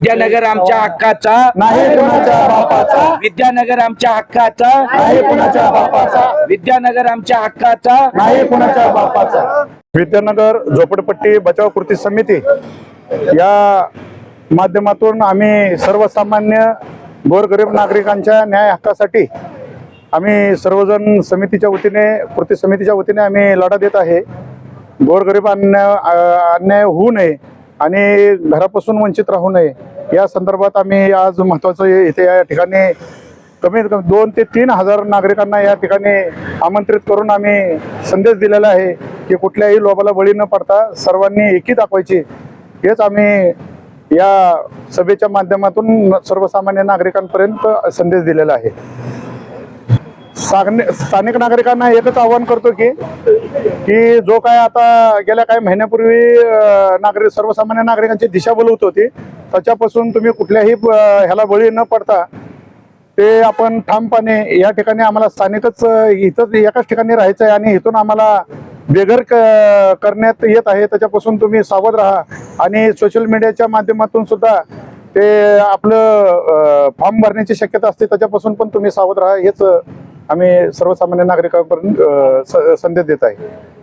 विद्यानगर आमच्या हक्काचा. नाही कुणाच्या बापाचा. विद्यानगर आमच्या हक्काचा. नाही कुणाच्या बापाचा. विद्यानगर आमच्या हक्काचा. नाही कुणाच्या बापाचा. विद्यानगर झोपडपट्टी बचाव कृती समिती या माध्यमातून आम्ही सर्वसामान्य गोरगरीब नागरिकांच्या न्याय हक्कासाठी आम्ही सर्वजण समितीच्या वतीने कृती समितीच्या वतीने आम्ही लढा देत आहे. गोरगरीब अन्याय अन्याय होऊ नये आणि घरापासून वंचित राहू नये. या संदर्भात आम्ही आज महत्त्वाचं इथे या ठिकाणी कमीत कमी दोन ते तीन हजार नागरिकांना या ठिकाणी आमंत्रित करून आम्ही संदेश दिलेला आहे की कुठल्याही लोभाला बळी न पडता सर्वांनी एकी दाखवायची. हेच आम्ही या सभेच्या माध्यमातून सर्वसामान्य नागरिकांपर्यंत संदेश दिलेला आहे. सागने- स्थानिक नागरिकांना एकच आवाहन करतो की की जो काय आता गेल्या काही महिन्यापूर्वी नागरिक सर्वसामान्य नागरिकांची दिशा बोलवत होती त्याच्यापासून तुम्ही कुठल्याही ह्याला बळी न पडता ते आपण ठामपणे या ठिकाणी आम्हाला स्थानिकच इथंच एकाच ठिकाणी राहायचं आहे आणि इथून आम्हाला बेघर क- करण्यात येत आहे त्याच्यापासून तुम्ही सावध राहा. आणि सोशल मीडियाच्या माध्यमातून सुद्धा ते आपलं फॉर्म भरण्याची शक्यता असते त्याच्यापासून पण तुम्ही सावध राहा हेच आम्ही सर्वसामान्य नागरिकांपर्यंत स- संदेश देत आहे.